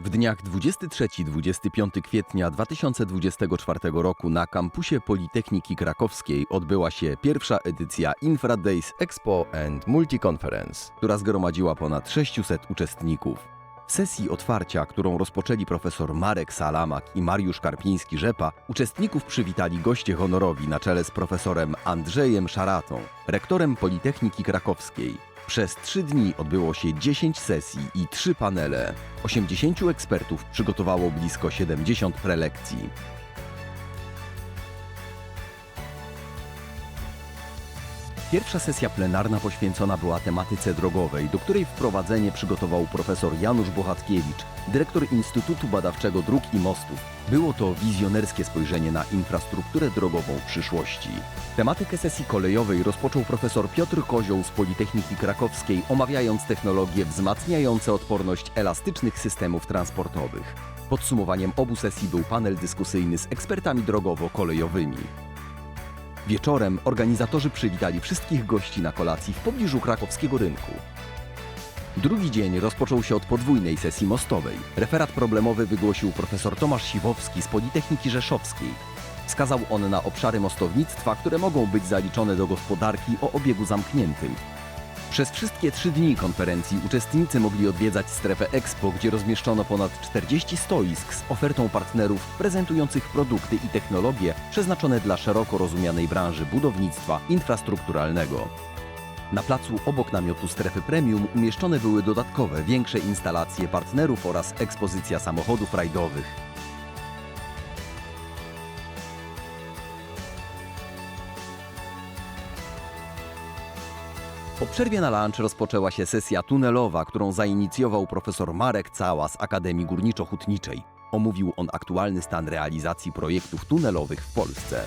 W dniach 23-25 kwietnia 2024 roku na kampusie Politechniki Krakowskiej odbyła się pierwsza edycja Infra Days Expo and Multi-Conference, która zgromadziła ponad 600 uczestników. W sesji otwarcia, którą rozpoczęli profesor Marek Salamak i Mariusz Karpiński-Rzepa, uczestników przywitali goście honorowi na czele z profesorem Andrzejem Szaratą, rektorem Politechniki Krakowskiej. Przez trzy dni odbyło się 10 sesji i 3 panele. 80 ekspertów przygotowało blisko 70 prelekcji. Pierwsza sesja plenarna poświęcona była tematyce drogowej, do której wprowadzenie przygotował profesor Janusz Bohatkiewicz, dyrektor Instytutu Badawczego Dróg i Mostów. Było to wizjonerskie spojrzenie na infrastrukturę drogową przyszłości. Tematykę sesji kolejowej rozpoczął profesor Piotr Kozioł z Politechniki Krakowskiej, omawiając technologie wzmacniające odporność elastycznych systemów transportowych. Podsumowaniem obu sesji był panel dyskusyjny z ekspertami drogowo-kolejowymi. Wieczorem organizatorzy przywitali wszystkich gości na kolacji w pobliżu krakowskiego rynku. Drugi dzień rozpoczął się od podwójnej sesji mostowej. Referat problemowy wygłosił profesor Tomasz Siwowski z Politechniki Rzeszowskiej. Wskazał on na obszary mostownictwa, które mogą być zaliczone do gospodarki o obiegu zamkniętym. Przez wszystkie trzy dni konferencji uczestnicy mogli odwiedzać strefę Expo, gdzie rozmieszczono ponad 40 stoisk z ofertą partnerów prezentujących produkty i technologie przeznaczone dla szeroko rozumianej branży budownictwa infrastrukturalnego. Na placu obok namiotu strefy premium umieszczone były dodatkowe, większe instalacje partnerów oraz ekspozycja samochodów rajdowych. Po przerwie na lunch rozpoczęła się sesja tunelowa, którą zainicjował profesor Marek Cała z Akademii Górniczo-Hutniczej. Omówił on aktualny stan realizacji projektów tunelowych w Polsce.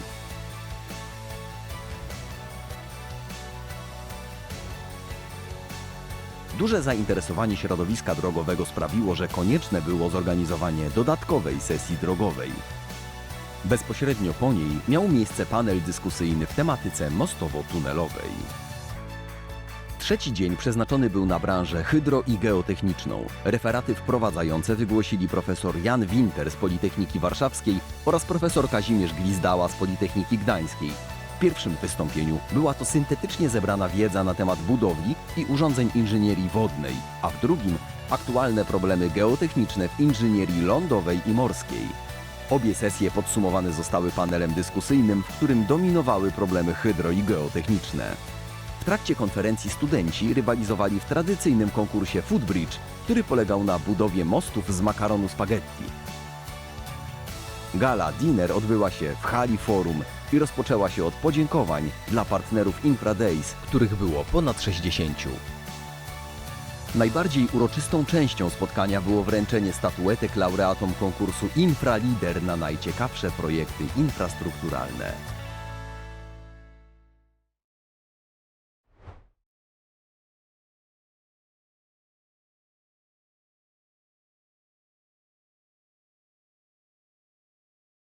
Duże zainteresowanie środowiska drogowego sprawiło, że konieczne było zorganizowanie dodatkowej sesji drogowej. Bezpośrednio po niej miał miejsce panel dyskusyjny w tematyce mostowo-tunelowej. Trzeci dzień przeznaczony był na branżę hydro i geotechniczną. Referaty wprowadzające wygłosili profesor Jan Winter z Politechniki Warszawskiej oraz profesor Kazimierz Glizdała z Politechniki Gdańskiej. W pierwszym wystąpieniu była to syntetycznie zebrana wiedza na temat budowli i urządzeń inżynierii wodnej, a w drugim aktualne problemy geotechniczne w inżynierii lądowej i morskiej. Obie sesje podsumowane zostały panelem dyskusyjnym, w którym dominowały problemy hydro i geotechniczne. W trakcie konferencji studenci rywalizowali w tradycyjnym konkursie Footbridge, który polegał na budowie mostów z makaronu spaghetti. Gala Dinner odbyła się w hali Forum i rozpoczęła się od podziękowań dla partnerów Infra Days, których było ponad 60. Najbardziej uroczystą częścią spotkania było wręczenie statuetek laureatom konkursu Infra Leader na najciekawsze projekty infrastrukturalne.